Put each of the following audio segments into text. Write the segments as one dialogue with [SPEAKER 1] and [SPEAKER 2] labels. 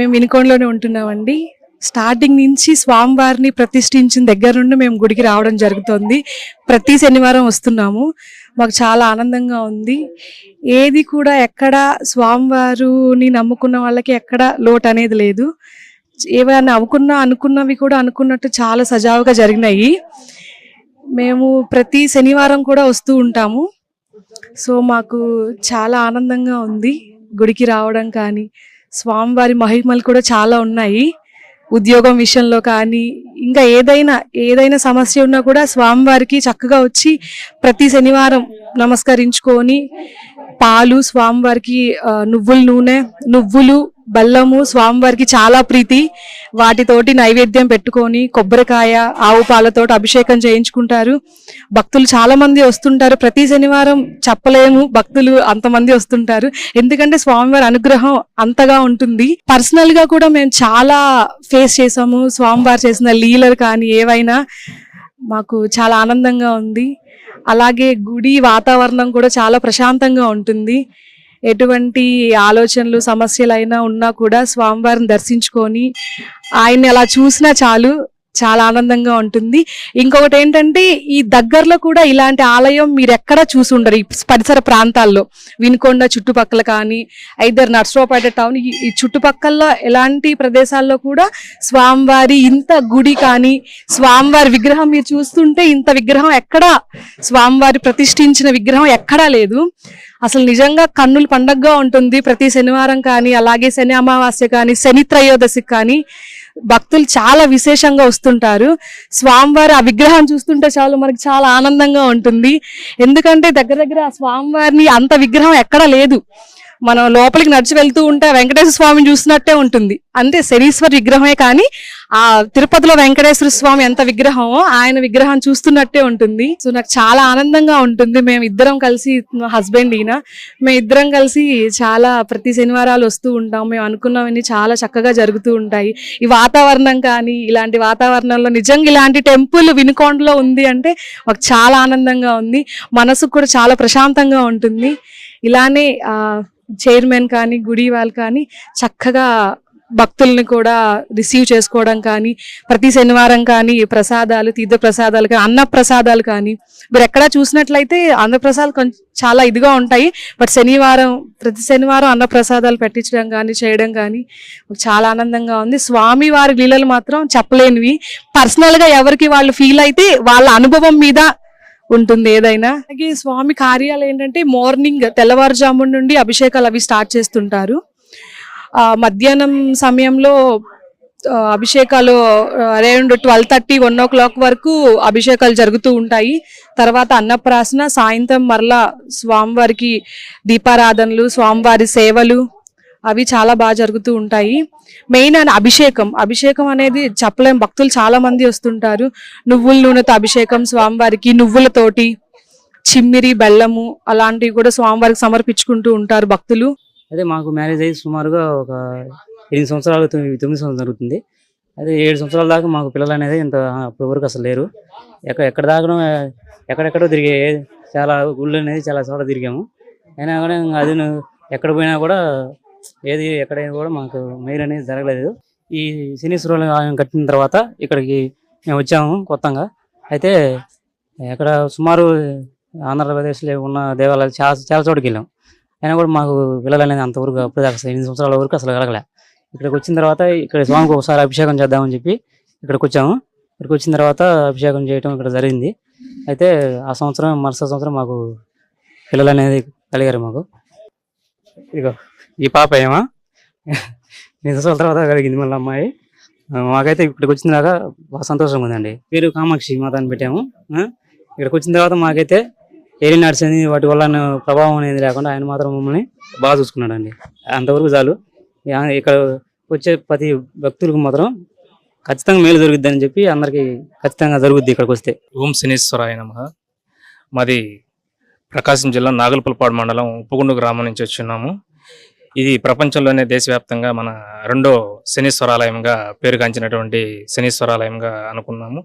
[SPEAKER 1] మేము వినుకొండలోనే ఉంటున్నామండి. స్టార్టింగ్ నుంచి స్వామివారిని ప్రతిష్ఠించిన దగ్గర నుండి మేము గుడికి రావడం జరుగుతుంది. ప్రతి శనివారం వస్తున్నాము. మాకు చాలా ఆనందంగా ఉంది. ఏది కూడా ఎక్కడ స్వామివారిని నమ్ముకున్న వాళ్ళకి ఎక్కడ లోటు అనేది లేదు. ఏమైనా అనుకున్నా అనుకున్నవి కూడా అనుకున్నట్టు చాలా సజావుగా జరిగినాయి. మేము ప్రతి శనివారం కూడా వస్తూ ఉంటాము. సో మాకు చాలా ఆనందంగా ఉంది గుడికి రావడం కానీ స్వామివారి మహిమలు కూడా చాలా ఉన్నాయి. ఉద్యోగం విషయంలో కానీ ఇంకా ఏదైనా ఏదైనా సమస్య ఉన్నా కూడా స్వామివారికి చక్కగా వచ్చి ప్రతి శనివారం నమస్కరించుకొని పాలు స్వామివారికి నువ్వుల నూనె నువ్వులు బెల్లము స్వామివారికి చాలా ప్రీతి. వాటితోటి నైవేద్యం పెట్టుకొని కొబ్బరికాయ ఆవు పాలతోటి అభిషేకం చేయించుకుంటారు. భక్తులు చాలా మంది వస్తుంటారు. ప్రతి శనివారం చెప్పలేము భక్తులు అంతమంది వస్తుంటారు. ఎందుకంటే స్వామివారి అనుగ్రహం అంతగా ఉంటుంది. పర్సనల్గా కూడా మేము చాలా ఫేస్ చేసాము. స్వామివారు చేసిన లీలలు కానీ ఏవైనా మాకు చాలా ఆనందంగా ఉంది. అలాగే గుడి వాతావరణం కూడా చాలా ప్రశాంతంగా ఉంటుంది. ఎటువంటి ఆలోచనలు సమస్యలు అయినా ఉన్నా కూడా స్వామివారిని దర్శించుకొని ఆయన్ని అలా చూసినా చాలు. చాలా ఆనందంగా ఉంటుంది. ఇంకొకటి ఏంటంటే ఈ దగ్గరలో కూడా ఇలాంటి ఆలయం మీరు ఎక్కడా చూసి ఉండరు ఈ పరిసర ప్రాంతాల్లో. వినుకొండ చుట్టుపక్కల కానీ ఐదర్ నర్సరావుపేట టౌన్ ఈ- చుట్టుపక్కల ఎలాంటి ప్రదేశాల్లో కూడా స్వామివారి ఇంత గుడి కానీ స్వామివారి విగ్రహం మీరు చూస్తుంటే ఇంత విగ్రహం ఎక్కడా? స్వామివారి ప్రతిష్ఠించిన విగ్రహం ఎక్కడా లేదు. అసలు నిజంగా కన్నుల పండగగా ఉంటుంది. ప్రతి శనివారం కానీ అలాగే శని అమావాస్య కానీ శని త్రయోదశి కానీ భక్తులు చాలా విశేషంగా వస్తుంటారు. స్వామివారి ఆ విగ్రహం చూస్తుంటే చాలు మనకి చాలా ఆనందంగా ఉంటుంది. ఎందుకంటే దగ్గర దగ్గర ఆ స్వామివారిని అంత విగ్రహం ఎక్కడా లేదు. మనం లోపలికి నడిచి వెళ్తూ ఉంటే వెంకటేశ్వర స్వామిని చూసినట్టే ఉంటుంది. అంటే శనీశ్వర విగ్రహమే కానీ ఆ తిరుపతిలో వెంకటేశ్వర స్వామి ఎంత విగ్రహమో ఆయన విగ్రహం చూస్తున్నట్టే ఉంటుంది. సో నాకు చాలా ఆనందంగా ఉంటుంది. మేము ఇద్దరం కలిసి మా హస్బెండ్ ఈయన మేము ఇద్దరం కలిసి చాలా ప్రతి శనివారాలు వస్తూ ఉంటాం. మేము అనుకున్నవన్నీ చాలా చక్కగా జరుగుతూ ఉంటాయి. ఈ వాతావరణం కానీ ఇలాంటి వాతావరణంలో నిజంగా ఇలాంటి టెంపుల్ వినుకొండలో ఉంది అంటే మాకు చాలా ఆనందంగా ఉంది. మనసుకు కూడా చాలా ప్రశాంతంగా ఉంటుంది. ఇలానే చైర్మన్ కానీ గుడి వాళ్ళు కానీ చక్కగా భక్తుల్ని కూడా రిసీవ్ చేసుకోవడం కానీ ప్రతి శనివారం కానీ ప్రసాదాలు తీర్థ ప్రసాదాలు కానీ అన్న ప్రసాదాలు కానీ మీరు ఎక్కడా చూసినట్లయితే అన్నప్రసాదాలు కొంచెం చాలా ఇదిగా ఉంటాయి. బట్ శనివారం ప్రతి శనివారం అన్న ప్రసాదాలు పెట్టించడం కానీ చేయడం కానీ చాలా ఆనందంగా ఉంది. స్వామి వారి లీలలు మాత్రం చెప్పలేనివి. పర్సనల్గా ఎవరికి వాళ్ళు ఫీల్ అయితే వాళ్ళ అనుభవం మీద ఉంటుంది ఏదైనా. అలాగే స్వామి కార్యాలు ఏంటంటే మార్నింగ్ తెల్లవారుజాము నుండి అభిషేకాలు అవి స్టార్ట్ చేస్తుంటారు. మధ్యాహ్నం సమయంలో అభిషేకాలు around twelve thirty one o'clock వరకు అభిషేకాలు జరుగుతూ ఉంటాయి. తర్వాత అన్నప్రాసన సాయంత్రం మరలా స్వామివారికి దీపారాధనలు స్వామివారి సేవలు అవి చాలా బాగా జరుగుతూ ఉంటాయి. మెయిన్ అని అభిషేకం. అభిషేకం అనేది చెప్పలేం. భక్తులు చాలా మంది వస్తుంటారు. నువ్వుల నూనెతో అభిషేకం స్వామివారికి నువ్వులతోటి చిమ్మిరి బెల్లము అలాంటివి కూడా స్వామివారికి సమర్పించుకుంటూ ఉంటారు భక్తులు.
[SPEAKER 2] అదే మాకు మ్యారేజ్ అయ్యి సుమారుగా ఒక ఎనిమిది సంవత్సరాలు తొమ్మిది తొమ్మిది సంవత్సరాలు జరుగుతుంది. అదే ఏడు సంవత్సరాల దాకా మాకు పిల్లలు అనేది ఇంత అప్పటి వరకు అసలు లేరు. ఎక్కడ ఎక్కడ దాకా ఎక్కడెక్కడో తిరిగే చాలా గుళ్ళు అనేది చాలా చోట తిరిగాము. అయినా కూడా అది ఎక్కడ పోయినా కూడా ఏది ఎక్కడైనా కూడా మాకు మెయిల్ అనేది జరగలేదు. ఈ శనీశ్వరుల ఆలయం కట్టిన తర్వాత ఇక్కడికి మేము వచ్చాము కొత్తగా. అయితే ఎక్కడ సుమారు ఆంధ్రప్రదేశ్లో ఉన్న దేవాలయాలు చాలా చాలా చోటుకి వెళ్ళాం అయినా కూడా మాకు వెళ్ళాలనేది అంతవరకు అప్పుడు దాకా ఎనిమిది సంవత్సరాల వరకు అసలు కలగలే ఇక్కడికి వచ్చిన తర్వాత ఇక్కడ స్వామికి ఒకసారి అభిషేకం చేద్దామని చెప్పి ఇక్కడికి వచ్చాము. ఇక్కడికి వచ్చిన తర్వాత అభిషేకం చేయటం ఇక్కడ జరిగింది. అయితే ఆ సంవత్సరం మరుసటి సంవత్సరం మాకు పిల్లలు అనేది కలిగారు మాకు. ఇక ఈ పాప ఏమా? ఎనిమిది సంవత్సరాల తర్వాత కలిగింది మళ్ళీ అమ్మాయి. మాకైతే ఇక్కడికి వచ్చిన దాకా బాగా సంతోషంగా ఉందండి. పేరు కామాక్షి మాతాన్ని పెట్టాము. ఇక్కడికి వచ్చిన తర్వాత మాకైతే ఏరి నడిచింది వాటి వల్ల ప్రభావం అనేది లేకుండా ఆయన మాత్రం మమ్మల్ని బాగా చూసుకున్నాడండి. అంతవరకు చాలు. ఇక్కడ వచ్చే ప్రతి భక్తులకు మాత్రం ఖచ్చితంగా మేలు జరుగుద్దని చెప్పి అందరికీ ఖచ్చితంగా జరుగుద్ది ఇక్కడికి వస్తే.
[SPEAKER 3] ఓం శనీశ్వరాయ నమ. మాది ప్రకాశం జిల్లా నాగలపల్పాడు మండలం ఉప్పుగుండు గ్రామం నుంచి వచ్చున్నాము ఇది ప్రపంచంలోనే దేశవ్యాప్తంగా మన రెండో శనీశ్వరాలయంగా పేరుగాంచినటువంటి శనీశ్వరాలయంగా అనుకున్నాము.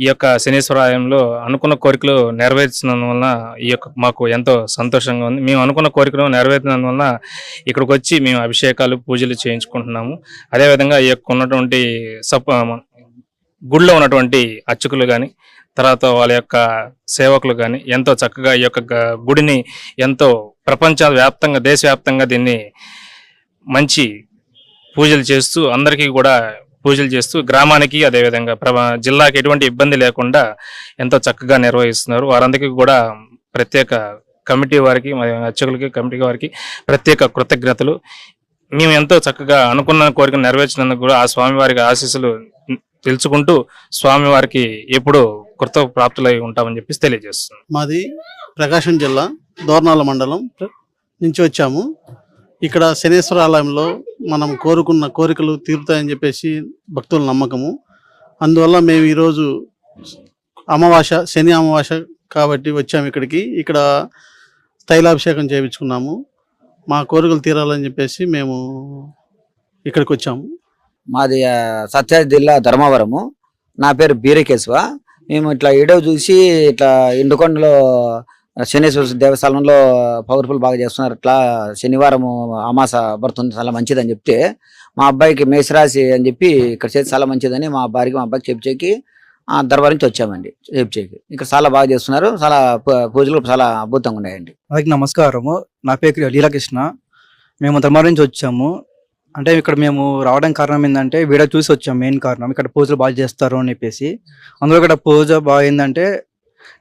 [SPEAKER 3] ఈ యొక్క శనీశ్వరాలయంలో అనుకున్న కోరికలు నెరవేర్చినందువలన ఈ యొక్క మాకు ఎంతో సంతోషంగా ఉంది. మేము అనుకున్న కోరికలు నెరవేర్చినందువలన ఇక్కడికి వచ్చి మేము అభిషేకాలు పూజలు చేయించుకుంటున్నాము. అదేవిధంగా ఈ యొక్క ఉన్నటువంటి సప్ గుడిలో ఉన్నటువంటి అర్చకులు కానీ తర్వాత వాళ్ళ యొక్క సేవకులు కానీ ఎంతో చక్కగా ఈ యొక్క గుడిని ఎంతో ప్రపంచ వ్యాప్తంగా దేశవ్యాప్తంగా దీన్ని మంచి పూజలు చేస్తూ అందరికీ కూడా పూజలు చేస్తూ గ్రామానికి అదేవిధంగా ప్రభ జిల్లాకి ఎటువంటి ఇబ్బంది లేకుండా ఎంతో చక్కగా నిర్వహిస్తున్నారు. వారందరికీ కూడా ప్రత్యేక కమిటీ వారికి అర్చకులకి కమిటీ వారికి ప్రత్యేక కృతజ్ఞతలు. మేము ఎంతో చక్కగా అనుకున్న కోరిక నెరవేర్చినందుకు కూడా ఆ స్వామివారికి ఆశీస్సులు తెలుసుకుంటూ స్వామివారికి ఎప్పుడూ కృత ప్రాప్తులై ఉంటామని చెప్పి తెలియజేస్తున్నాం.
[SPEAKER 4] మాది ప్రకాశం జిల్లా దోర్నాల మండలం నుంచి వచ్చాము. ఇక్కడ శనేశ్వర ఆలయంలో మనం కోరుకున్న కోరికలు తీరుతాయని చెప్పేసి భక్తుల నమ్మకము. అందువల్ల మేము ఈరోజు అమావాస్య శని అమావాస్య కాబట్టి వచ్చాము ఇక్కడికి. ఇక్కడ తైలాభిషేకం చేయించుకున్నాము. మా కోరికలు తీరాలని చెప్పేసి మేము ఇక్కడికి వచ్చాము.
[SPEAKER 5] మాది సత్య సత్యాది జిల్లా ధర్మవరము. నా పేరు బీరకేశవ. మేము ఇట్లా వీడియో చూసి ఇట్లా ఇండుకొండలో శనేశ్వర దేవస్థానంలో పవర్ఫుల్ బాగా చేస్తున్నారు. ఇట్లా శనివారం అమాస పడుతుంది చాలా మంచిది అని చెప్తే మా అబ్బాయికి మేషరాశి అని చెప్పి ఇక్కడ చేసి చాలా మంచిదని మా అబ్బాయికి మా అబ్బాయికి చెప్చేకి ఆ నుంచి వచ్చామండి. చెప్చేకి ఇక్కడ చాలా బాగా చేస్తున్నారు. చాలా పూ- పూజలు చాలా అద్భుతంగా ఉన్నాయండి.
[SPEAKER 6] అలాగే నమస్కారము. నా పేరు లీలాకృష్ణ. మేము దర్బార్ నుంచి వచ్చాము. అంటే ఇక్కడ మేము రావడం కారణం ఏంటంటే వీడియో చూసి వచ్చాము. మెయిన్ కారణం. ఇక్కడ పూజలు బాగా చేస్తారు అని చెప్పేసి. అందులో ఇక్కడ పూజ బాగా ఏంటంటే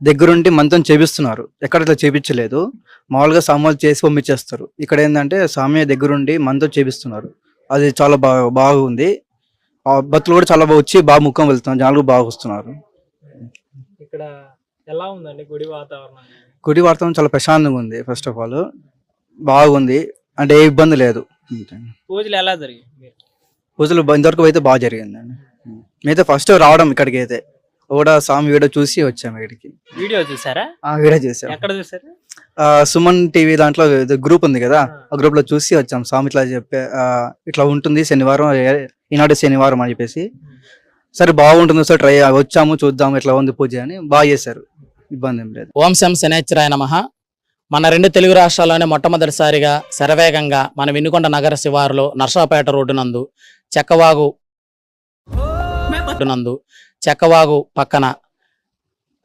[SPEAKER 6] దగ్గరుండి మంత్రం చేపిస్తున్నారు. ఎక్కడ ఇట్లా చేపించలేదు మామూలుగా సామాన్లు చేసి పంపించేస్తారు. ఇక్కడ ఏంటంటే స్వామి దగ్గరుండి మంత్రం చేపిస్తున్నారు. అది చాలా బాగా బాగుంది. ఆ భక్తులు కూడా చాలా బాగా వచ్చి బాగా ముఖం వెళ్తున్నారు. జనాలు బాగా వస్తున్నారు.
[SPEAKER 7] ఇక్కడ ఎలా ఉందండి గుడి వాతావరణం?
[SPEAKER 6] గుడి వాతావరణం చాలా ప్రశాంతంగా ఉంది ఫస్ట్ ఆఫ్ ఆల్ బాగుంది. అంటే ఏ ఇబ్బంది లేదు.
[SPEAKER 7] పూజలు ఎలా జరిగాయి?
[SPEAKER 6] పూజలు ఇంతవరకు అయితే బాగా జరిగిందండి. అయితే ఫస్ట్ రావడం ఇక్కడికి అయితే కూడా స్వామి వీడియో చూసి వచ్చాము ఇక్కడికి.
[SPEAKER 7] వీడియో చూసారా?
[SPEAKER 6] ఆ వీడియో చేసాం.
[SPEAKER 7] ఎక్కడ చూసారు?
[SPEAKER 6] ఆ, సుమన్ టీవీ దాంట్లో గ్రూప్ ఉంది కదా ఆ. గ్రూప్లో చూసి వచ్చాం. స్వామి ఇట్లా చెప్పే ఆ, ఇట్లా ఉంటుంది శనివారం ఏ- ఈనాడు శనివారం అని చెప్పేసి. సరే బాగుంటుంది సార్ ట్రై వచ్చాము చూద్దాం ఇట్లా ఉంది పూజ అని బాగా చేశారు. ఇబ్బంది ఏం లేదు.
[SPEAKER 7] ఓం శం శనేశ్వరాయ నమ. మన రెండు తెలుగు రాష్ట్రాల్లోనే మొట్టమొదటిసారిగా శరవేగంగా మన వినుకొండ నగర శివారులో నర్సాపేట రోడ్డు నందు చెక్కవాగు నందు చెక్కవాగు పక్కన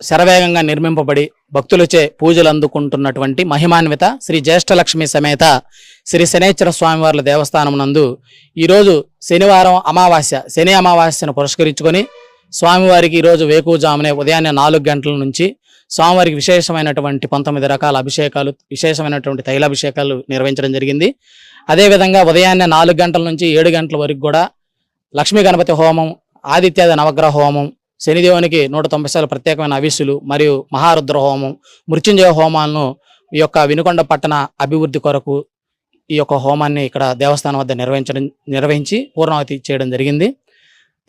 [SPEAKER 7] శరవేగంగా నిర్మింపబడి భక్తులచే పూజలు అందుకుంటున్నటువంటి మహిమాన్విత శ్రీ జ్యేష్ఠలక్ష్మి సమేత శ్రీ శనేశ్వర స్వామివార్ల దేవస్థానం నందు ఈరోజు శనివారం అమావాస్య శని అమావాస్యను పురస్కరించుకొని స్వామివారికి ఈరోజు వేకువజామునే ఉదయాన్నే నాలుగు గంటల నుంచి స్వామివారికి విశేషమైనటువంటి పంతొమ్మిది రకాల అభిషేకాలు విశేషమైనటువంటి తైలాభిషేకాలు నిర్వహించడం జరిగింది. అదేవిధంగా ఉదయాన్నే నాలుగు గంటల నుంచి ఏడు గంటల వరకు కూడా లక్ష్మీ గణపతి హోమం ఆదిత్యాది నవగ్రహ హోమం శనిదేవునికి నూట తొంభై సార్లు ప్రత్యేకమైన అవిస్సులు మరియు మహారుద్ర హోమం మృత్యుంజయ హోమాలను ఈ యొక్క వినుకొండ పట్టణ అభివృద్ధి కొరకు ఈ యొక్క హోమాన్ని ఇక్కడ దేవస్థానం వద్ద నిర్వహించడం నిర్వహించి పూర్ణావతి చేయడం జరిగింది.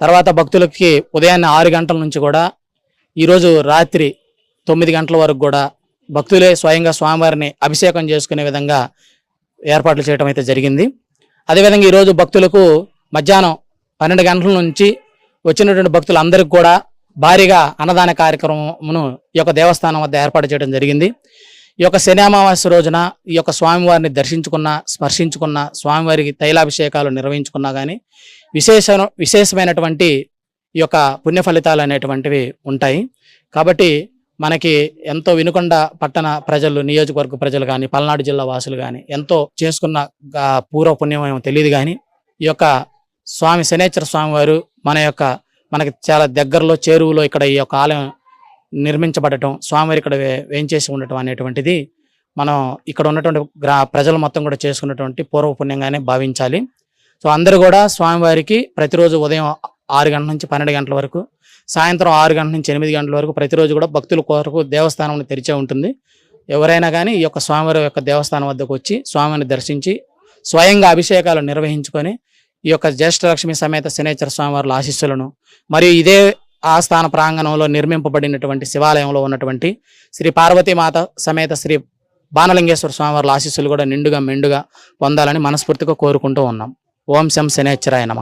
[SPEAKER 7] తర్వాత భక్తులకి ఉదయాన్నే ఆరు గంటల నుంచి కూడా ఈరోజు రాత్రి తొమ్మిది గంటల వరకు కూడా భక్తులే స్వయంగా స్వామివారిని అభిషేకం చేసుకునే విధంగా ఏర్పాట్లు చేయడం అయితే జరిగింది. అదేవిధంగా ఈరోజు భక్తులకు మధ్యాహ్నం పన్నెండు గంటల నుంచి వచ్చినటువంటి భక్తులందరికీ కూడా భారీగా అన్నదాన కార్యక్రమమును ఈ యొక్క దేవస్థానం వద్ద ఏర్పాటు చేయడం జరిగింది. ఈ యొక్క శని అమావాస్య రోజున ఈ యొక్క స్వామివారిని దర్శించుకున్న స్పర్శించుకున్న స్వామివారికి తైలాభిషేకాలు నిర్వహించుకున్నా కానీ విశేష విశేషమైనటువంటి ఈ యొక్క పుణ్య ఫలితాలు అనేటువంటివి ఉంటాయి. కాబట్టి మనకి ఎంతో వినుకొండ పట్టణ ప్రజలు నియోజకవర్గ ప్రజలు కానీ పల్నాడు జిల్లా వాసులు కానీ ఎంతో చేసుకున్న పూర్వ పుణ్యం ఏమో తెలియదు కానీ ఈ యొక్క స్వామి శనేశ్వర స్వామివారు మన యొక్క మనకి చాలా దగ్గరలో చేరువులో ఇక్కడ ఈ యొక్క ఆలయం నిర్మించబడటం స్వామివారి ఇక్కడ వే- ఉండటం అనేటువంటిది మనం ఇక్కడ ఉన్నటువంటి గ్రా ప్రజలు మొత్తం కూడా చేసుకున్నటువంటి పూర్వ పుణ్యంగానే భావించాలి. సో అందరూ కూడా స్వామివారికి ప్రతిరోజు ఉదయం ఆరు గంటల నుంచి పన్నెండు గంటల వరకు సాయంత్రం ఆరు గంటల నుంచి ఎనిమిది గంటల వరకు ప్రతిరోజు కూడా భక్తుల కొరకు దేవస్థానం తెరిచే ఉంటుంది. ఎవరైనా కానీ ఈ యొక్క స్వామివారి యొక్క దేవస్థానం వద్దకు వచ్చి స్వామిని దర్శించి స్వయంగా అభిషేకాలు నిర్వహించుకొని ఈ యొక్క జ్యేష్ఠలక్ష్మి సమేత శనేశ్వర స్వామివారి ఆశీస్సులను మరియు ఇదే ఆస్థాన ప్రాంగణంలో నిర్మింపబడినటువంటి శివాలయంలో ఉన్నటువంటి శ్రీ పార్వతీమాత సమేత శ్రీ బాణలింగేశ్వర స్వామివారి ఆశీస్సులు కూడా నిండుగా మెండుగా పొందాలని మనస్ఫూర్తిగా కోరుకుంటూ ఉన్నాం. ఓం శం శనేశ్వరాయ నమ.